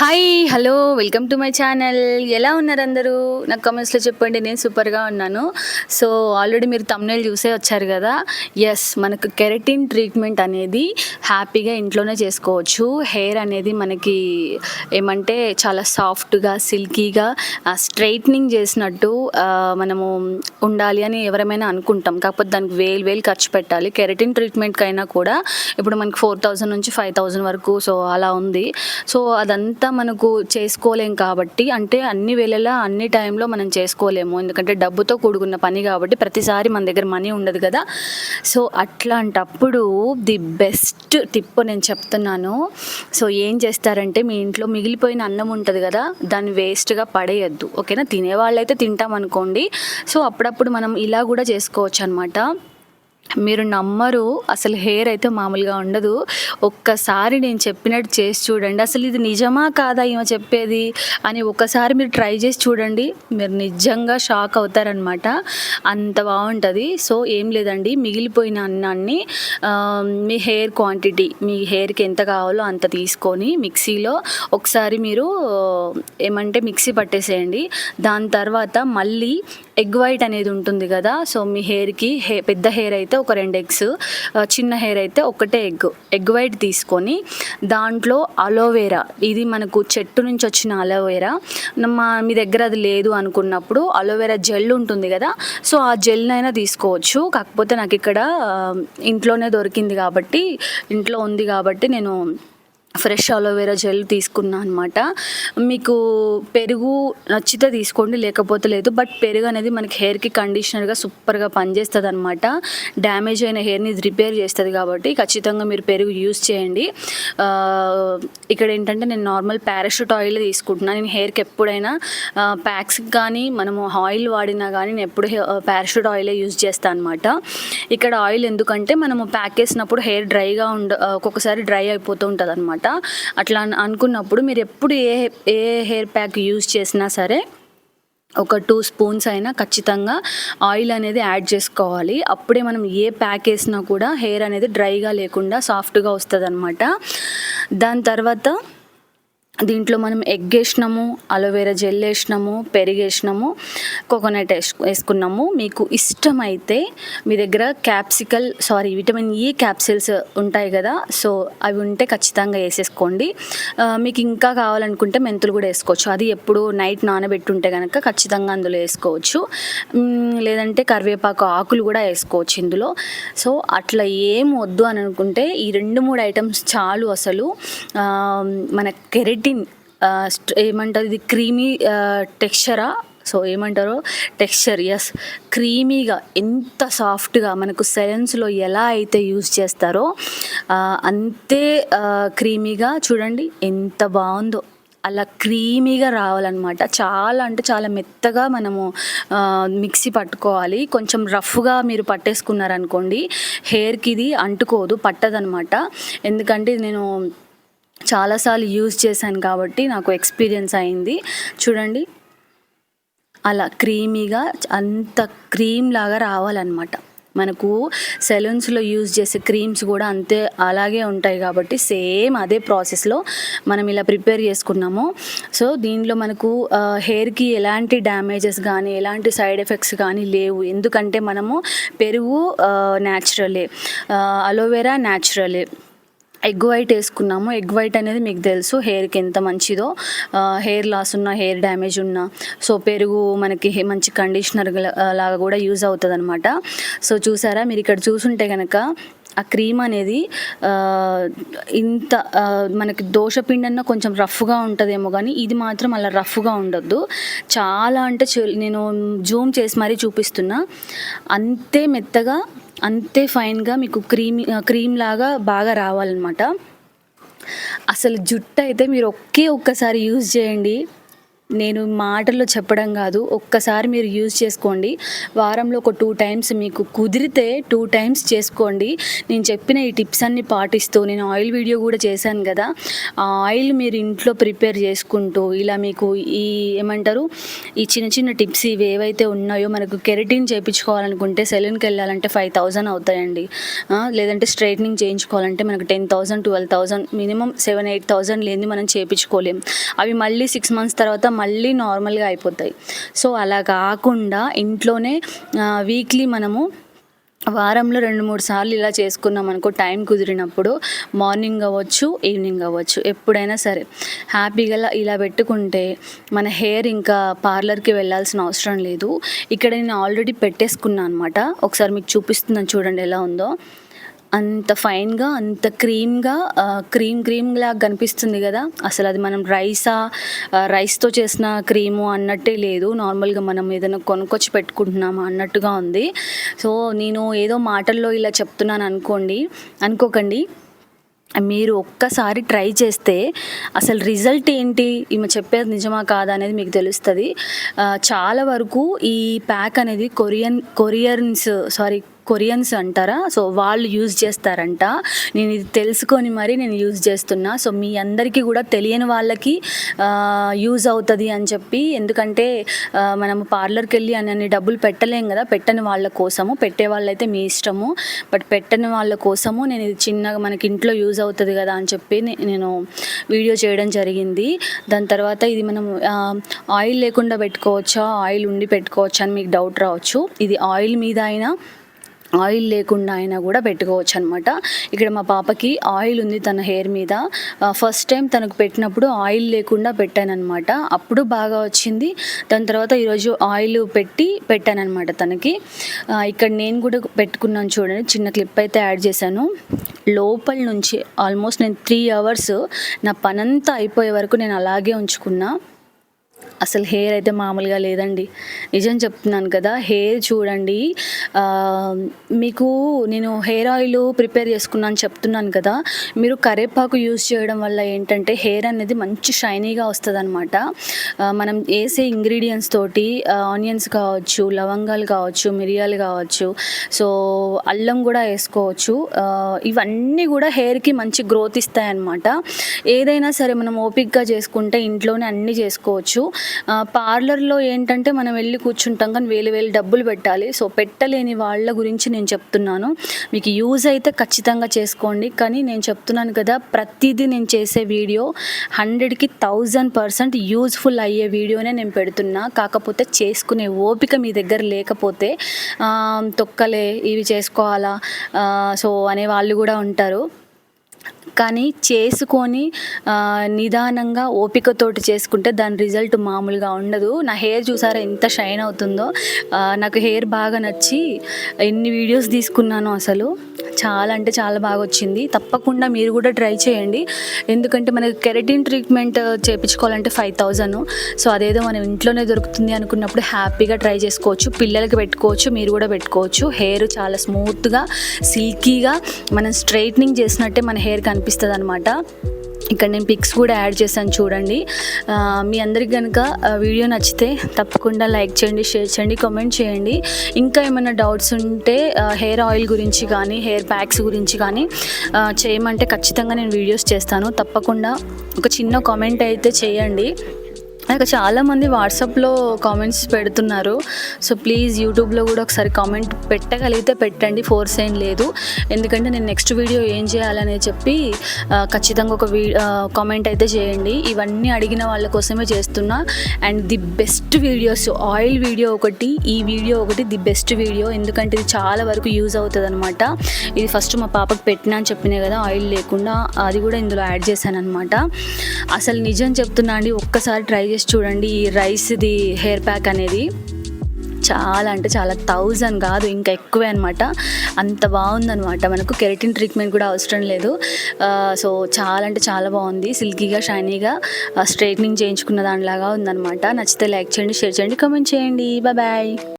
Hi hello welcome to my channel ఎలా ఉన్నారు అందరూ నాకు కామెంట్స్లో చెప్పండి నేను సూపర్గా ఉన్నాను. సో ఆల్రెడీ మీరు తమ్నేల్ చూసే వచ్చారు కదా? ఎస్ మనకు కెరటిన్ ట్రీట్మెంట్ అనేది హ్యాపీగా ఇంట్లోనే చేసుకోవచ్చు. హెయిర్ అనేది మనకి ఏమంటే చాలా సాఫ్ట్గా సిల్కీగా స్ట్రైట్నింగ్ చేసినట్టు మనము ఉండాలి అని ఎవరైనా అనుకుంటాం. కాకపోతే దానికి వేలు వేలు ఖర్చు పెట్టాలి. కెరటిన్ ట్రీట్మెంట్కి అయినా కూడా ఇప్పుడు మనకి ఫోర్ థౌజండ్ నుంచి ఫైవ్ థౌజండ్ వరకు సో అలా ఉంది. సో అదంతా మనకు చేసుకోలేం కాబట్టి అంటే అన్ని వేళలా అన్ని టైంలో మనం చేసుకోలేము. ఎందుకంటే డబ్బుతో కూడుకున్న పని కాబట్టి ప్రతిసారి మన దగ్గర మనీ ఉండదు కదా. సో అట్లాంటప్పుడు ది బెస్ట్ టిప్ నేను చెప్తున్నాను. సో ఏం చేస్తారంటే మీ ఇంట్లో మిగిలిపోయిన అన్నం ఉంటుంది కదా దాన్ని వేస్ట్గా పడేయద్దు. ఓకేనా? తినేవాళ్ళైతే తింటాం అనుకోండి సో అప్పుడప్పుడు మనం ఇలా కూడా చేసుకోవచ్చు అనమాట మీరు నమ్మరు అసలు హెయిర్ అయితే మామూలుగా ఉండదు. ఒక్కసారి నేను చెప్పినట్టు చేసి చూడండి. అసలు ఇది నిజమా కాదా ఈమె చెప్పేది అని ఒక్కసారి మీరు ట్రై చేసి చూడండి. మీరు నిజంగా షాక్ అవుతారనమాట అంత బాగుంటుంది. సో ఏం లేదండి. మిగిలిపోయిన అన్నాన్ని మీ హెయిర్ క్వాంటిటీ మీ హెయిర్కి ఎంత కావాలో అంత తీసుకొని మిక్సీలో ఒకసారి మీరు ఏమంటే మిక్సీ పట్టేసేయండి. దాని తర్వాత మళ్ళీ ఎగ్ వైట్ అనేది ఉంటుంది కదా సో మీ హెయిర్కి హే పెద్ద హెయిర్ అయితే ఒక రెండు ఎగ్స్ చిన్న హెయిర్ అయితే ఒకటే ఎగ్. ఎగ్ వైట్ తీసుకొని దాంట్లో అలోవేరా ఇది మనకు చెట్టు నుంచి వచ్చిన అలోవేరా. మా మీ దగ్గర అది లేదు అనుకున్నప్పుడు అలోవేరా జెల్ ఉంటుంది కదా సో ఆ జెల్నైనా తీసుకోవచ్చు. కాకపోతే నాకు ఇక్కడ ఇంట్లోనే దొరికింది కాబట్టి ఇంట్లో ఉంది కాబట్టి నేను ఫ్రెష్ అలోవెరా జెల్ తీసుకున్నా అనమాట మీకు పెరుగు నచ్చితే తీసుకోండి లేకపోతే లేదు. బట్ పెరుగు అనేది మనకి హెయిర్కి కండిషనర్గా సూపర్గా పనిచేస్తుంది అనమాట డ్యామేజ్ అయిన హెయిర్ని ఇది రిపేర్ చేస్తుంది కాబట్టి ఖచ్చితంగా మీరు పెరుగు యూస్ చేయండి. ఇక్కడ ఏంటంటే నేను నార్మల్ పారాషూట్ ఆయిల్ తీసుకుంటున్నాను నేను హెయిర్కి ఎప్పుడైనా ప్యాక్స్కి కానీ మనము ఆయిల్ వాడినా కానీ నేను ఎప్పుడు పారాషూట్ ఆయిలే యూజ్ చేస్తాను అనమాట ఇక్కడ ఆయిల్ ఎందుకంటే మనము ప్యాక్ వేసినప్పుడు హెయిర్ డ్రైగా ఉండ ఒక్కొక్కసారి డ్రై అయిపోతూ ఉంటుంది అనమాట అట్లా అనుకున్నప్పుడు మీరు ఎప్పుడు ఏ ఏ హెయిర్ ప్యాక్ యూజ్ చేసినా సరే ఒక టూ స్పూన్స్ అయినా ఖచ్చితంగా ఆయిల్ అనేది యాడ్ చేసుకోవాలి. అప్పుడే మనం ఏ ప్యాక్ వేసినా కూడా హెయిర్ అనేది డ్రైగా లేకుండా సాఫ్ట్గా వస్తుంది అనమాట దాని తర్వాత దీంట్లో మనం ఎగ్ వేసినాము అలోవెరా జెల్ వేసినాము పెరుగు వేసినాము కోకోనట్ వేసుకున్నాము. మీకు ఇష్టమైతే మీ దగ్గర capsule sorry vitamin E capsules ఉంటాయి కదా సో అవి ఉంటే ఖచ్చితంగా వేసేసుకోండి. మీకు ఇంకా కావాలనుకుంటే మెంతులు కూడా వేసుకోవచ్చు. అది ఎప్పుడు నైట్ నానబెట్టుంటే కనుక ఖచ్చితంగా అందులో వేసుకోవచ్చు. లేదంటే కరివేపాకు ఆకులు కూడా వేసుకోవచ్చు ఇందులో. సో అట్లా ఏం వద్దు అని అనుకుంటే ఈ రెండు మూడు ఐటమ్స్ చాలు అసలు. మన కెరటిన్ ఆ, uh, ఏమంటారు ఇది క్రీమీ టెక్స్చరా సో ఏమంటారు? టెక్స్చర్ ఎస్ క్రీమీగా ఎంత సాఫ్ట్గా మనకు సెలెన్స్లో ఎలా అయితే యూజ్ చేస్తారో uh, అంతే uh, క్రీమీగా చూడండి ఎంత బాగుందో. అలా క్రీమీగా రావాలన్నమాట. చాలా అంటే చాలా మెత్తగా మనము మిక్సీ పట్టుకోవాలి. కొంచెం రఫ్గా మీరు పట్టేసుకున్నారనుకోండి హెయిర్కి ఇది అంటుకోదు పట్టదనమాట ఎందుకంటే నేను చాలాసార్లు యూజ్ చేశాను కాబట్టి నాకు ఎక్స్పీరియన్స్ అయింది. చూడండి. అలా క్రీమీగా అంత క్రీమ్ లాగా రావాలన్నమాట. మనకు సెలూన్స్లో యూజ్ చేసే క్రీమ్స్ కూడా అంతే అలాగే ఉంటాయి కాబట్టి సేమ్ అదే ప్రాసెస్లో మనం ఇలా ప్రిపేర్ చేసుకున్నాము. సో దీనిలో మనకు హెయిర్కి ఎలాంటి డ్యామేజెస్ కానీ ఎలాంటి సైడ్ ఎఫెక్ట్స్ కానీ లేవు. ఎందుకంటే మనము పెరుగు న్యాచురలే. అలోవెరా న్యాచురలే. ఎగ్ వైట్ వేసుకున్నాము. ఎగ్ వైట్ అనేది మీకు తెలుసు హెయిర్కి ఎంత మంచిదో. హెయిర్ లాస్ ఉన్న హెయిర్ డ్యామేజ్ ఉన్న సో పెరుగు మనకి హె- మంచి కండిషనర్ లాగా కూడా యూజ్ అవుతుంది అనమాట సో చూసారా మీరు ఇక్కడ చూసుంటే కనుక ఆ క్రీమ్ అనేది ఇంత మనకి దోషపిండన్న కొంచెం రఫ్గా ఉంటుందేమో కానీ ఇది మాత్రం అలా రఫ్గా ఉండొద్దు. చాలా అంటే నేను జూమ్ చేసి మరీ చూపిస్తున్నా. అంతే మెత్తగా అంతే ఫైన్గా మీకు క్రీమ్ క్రీమ్ లాగా బాగా రావాలన్నమాట. అసలు జుట్టు అయితే మీరు ఒకే ఒక్కసారి యూజ్ చేయండి. నేను మాటల్లో చెప్పడం కాదు. ఒక్కసారి మీరు యూజ్ చేసుకోండి. వారంలో ఒక టూ టైమ్స్ మీకు కుదిరితే టూ టైమ్స్ చేసుకోండి. నేను చెప్పిన ఈ టిప్స్ అన్ని పాటిస్తూ నేను ఆయిల్ వీడియో కూడా చేశాను కదా. ఆ ఆయిల్ మీరు ఇంట్లో ప్రిపేర్ చేసుకుంటూ ఇలా మీకు ఈ ఏమంటారు? ఈ చిన్న చిన్న టిప్స్ ఇవి ఏవైతే ఉన్నాయో మనకు కెరటిన్ చేయించుకోవాలనుకుంటే సెలూన్కి వెళ్ళాలంటే ఫైవ్ థౌజండ్ అవుతాయండి. లేదంటే స్ట్రైట్నింగ్ చేయించుకోవాలంటే మనకు ten thousand twelve thousand minimum seven eight thousand లేని మనం చేయించుకోలేం. అవి మళ్ళీ సిక్స్ మంత్స్ తర్వాత మళ్ళీ నార్మల్గా అయిపోతాయి. సో అలా కాకుండా ఇంట్లోనే వీక్లీ మనము వారంలో రెండు మూడు సార్లు ఇలా చేసుకున్నాం అనుకో టైం కుదిరినప్పుడు మార్నింగ్ అవ్వచ్చు ఈవినింగ్ అవ్వచ్చు ఎప్పుడైనా సరే. హ్యాపీగా ఇలా- పెట్టుకుంటే మన హెయిర్ ఇంకా పార్లర్కి వెళ్ళాల్సిన అవసరం లేదు. ఇక్కడ నేను ఆల్రెడీ పెట్టేసుకున్నాను అనమాట ఒకసారి మీకు చూపిస్తున్నాను చూడండి ఎలా ఉందో. అంత ఫైన్గా అంత క్రీమ్గా క్రీమ్ క్రీమ్ లాగా కనిపిస్తుంది కదా. అసలు అది మనం రైసా రైస్తో చేసిన క్రీము అన్నట్టే లేదు. నార్మల్గా మనం ఏదైనా కొనుక్కొచ్చి పెట్టుకుంటున్నామా అన్నట్టుగా ఉంది. సో నేను ఏదో మాటల్లో ఇలా చెప్తున్నాను అనుకోండి అనుకోకండి. మీరు ఒక్కసారి ట్రై చేస్తే అసలు రిజల్ట్ ఏంటి? ఈమె చెప్పేది నిజమా కాదా అనేది మీకు తెలుస్తుంది. చాలా వరకు ఈ ప్యాక్ అనేది కొరియన్ కొరియన్స్ సారీ కొరియన్స్ అంటారా? సో వాళ్ళు యూజ్ చేస్తారంట. నేను ఇది తెలుసుకొని మరి నేను యూజ్ చేస్తున్నా. సో మీ అందరికీ కూడా తెలియని వాళ్ళకి యూజ్ అవుతుంది అని చెప్పి. ఎందుకంటే మనం మనము పార్లర్కి వెళ్ళి అని అన్ని డబ్బులు పెట్టలేం కదా. పెట్టని వాళ్ళ కోసము పెట్టే వాళ్ళైతే మీ ఇష్టము. బట్ పెట్టని వాళ్ళ కోసము నేను ఇది చిన్నగా మనకి ఇంట్లో యూజ్ అవుతుంది కదా అని చెప్పి నే- నేను వీడియో చేయడం జరిగింది. దాని తర్వాత ఇది మనం ఆయిల్ లేకుండా పెట్టుకోవచ్చా? ఆయిల్ ఉండి పెట్టుకోవచ్చా అని మీకు డౌట్ రావచ్చు. ఇది ఆయిల్ మీద అయినా ఆయిల్ లేకుండా అయినా కూడా పెట్టుకోవచ్చు అనమాట ఇక్కడ మా పాపకి ఆయిల్ ఉంది తన హెయిర్ మీద. ఫస్ట్ టైం తనకు పెట్టినప్పుడు ఆయిల్ లేకుండా పెట్టాను అనమాట అప్పుడు బాగా వచ్చింది. దాని తర్వాత ఈరోజు ఆయిల్ పెట్టి పెట్టాను అనమాట తనకి ఇక్కడ నేను కూడా పెట్టుకున్నాను చూడండి. చిన్న క్లిప్ అయితే యాడ్ చేశాను. లోపల నుంచి ఆల్మోస్ట్ నేను త్రీ అవర్స్ నా పనంతా అయిపోయే వరకు నేను అలాగే ఉంచుకున్నా. అసలు హెయిర్ అయితే మామూలుగా లేదండి. నిజం చెప్తున్నాను కదా హెయిర్ చూడండి. మీకు నేను హెయిర్ ఆయిల్ ప్రిపేర్ చేసుకున్నాను చెప్తున్నాను కదా మీరు కరేపాకు యూస్ చేయడం వల్ల ఏంటంటే హెయిర్ అనేది మంచి షైనీగా వస్తుంది అనమాట మనం వేసే ఇంగ్రీడియంట్స్ తోటి ఆనియన్స్ కావచ్చు లవంగాలు కావచ్చు మిరియాలు కావచ్చు సో అల్లం కూడా వేసుకోవచ్చు. ఇవన్నీ కూడా హెయిర్కి మంచి గ్రోత్ ఇస్తాయన్నమాట. ఏదైనా సరే మనం ఓపిక్గా చేసుకుంటే ఇంట్లోనే అన్నీ చేసుకోవచ్చు. పార్లర్లో ఏంటంటే మనం వెళ్ళి కూర్చుంటాం కానీ వేలు వేలు డబ్బులు పెట్టాలి. సో పెట్టలేని వాళ్ళ గురించి నేను చెప్తున్నాను. మీకు యూజ్ అయితే ఖచ్చితంగా చేసుకోండి. కానీ నేను చెప్తున్నాను కదా ప్రతిదీ నేను చేసే వీడియో హండ్రెడ్కి థౌజండ్ పర్సెంట్ యూజ్ఫుల్ అయ్యే వీడియోనే నేను పెడుతున్నా. కాకపోతే చేసుకునే ఓపిక మీ దగ్గర లేకపోతే తొక్కలే ఇవి చేసుకోవాలా? సో అనే వాళ్ళు కూడా ఉంటారు. కానీ చేసుకొని నిదానంగా ఓపికతోటి చేసుకుంటే దాని రిజల్ట్ మామూలుగా ఉండదు. నా హెయిర్ చూసారా ఎంత షైన్ అవుతుందో. నాకు హెయిర్ బాగా నచ్చి ఎన్ని వీడియోస్ తీసుకున్నాను అసలు. చాలా అంటే చాలా బాగా వచ్చింది. తప్పకుండా మీరు కూడా ట్రై చేయండి. ఎందుకంటే మనకి కెరటిన్ ట్రీట్మెంట్ చేయించుకోవాలంటే ఫైవ్ థౌజండ్. సో అదేదో మనం ఇంట్లోనే దొరుకుతుంది అనుకున్నప్పుడు హ్యాపీగా ట్రై చేసుకోవచ్చు. పిల్లలకి పెట్టుకోవచ్చు మీరు కూడా పెట్టుకోవచ్చు. హెయిర్ చాలా స్మూత్గా సిల్కీగా మనం స్ట్రైట్నింగ్ చేసినట్టే మన హెయిర్ అనిపిస్తుంది అనమాట ఇక్కడ నేను పిక్స్ కూడా యాడ్ చేశాను చూడండి. మీ అందరికి కనుక వీడియో నచ్చితే తప్పకుండా లైక్ చేయండి షేర్ చేయండి కామెంట్ చేయండి. ఇంకా ఏమైనా డౌట్స్ ఉంటే హెయిర్ ఆయిల్ గురించి కానీ హెయిర్ ప్యాక్స్ గురించి కానీ చేయమంటే ఖచ్చితంగా నేను వీడియోస్ చేస్తాను. తప్పకుండా ఒక చిన్న కామెంట్ అయితే చేయండి. నాకు చాలామంది వాట్సాప్లో కామెంట్స్ పెడుతున్నారు. సో ప్లీజ్ యూట్యూబ్లో కూడా ఒకసారి కామెంట్ పెట్టగలిగితే పెట్టండి ఫోర్స్ ఏం లేదు. ఎందుకంటే నేను నెక్స్ట్ వీడియో ఏం చేయాలని చెప్పి ఖచ్చితంగా ఒక వీ కామెంట్ అయితే చేయండి. ఇవన్నీ అడిగిన వాళ్ళ కోసమే చేస్తున్నా. And the best videos oil video ఒకటి ఈ వీడియో ఒకటి ది బెస్ట్ వీడియో. ఎందుకంటే ఇది చాలా వరకు యూజ్ అవుతుంది అనమాట ఇది ఫస్ట్ మా పాపకు పెట్టినా అని చెప్పినా కదా ఆయిల్ లేకుండా అది కూడా ఇందులో యాడ్ చేశాను అనమాట అసలు నిజం చెప్తున్నా అండి ఒక్కసారి ట్రై చేసి చూడండి ఈ రైస్ది హెయిర్ ప్యాక్ అనేది. చాలా అంటే చాలా థౌజండ్ కాదు ఇంకా ఎక్కువే అనమాట అంత బాగుందనమాట మనకు కెరటిన్ ట్రీట్మెంట్ కూడా అవసరం లేదు. సో చాలా అంటే చాలా బాగుంది. సిల్కీగా షైనీగా స్ట్రైట్నింగ్ చేయించుకున్న దానిలాగా ఉందన్నమాట. నచ్చితే లైక్ చేయండి షేర్ చేయండి కామెంట్ చేయండి. బాయ్.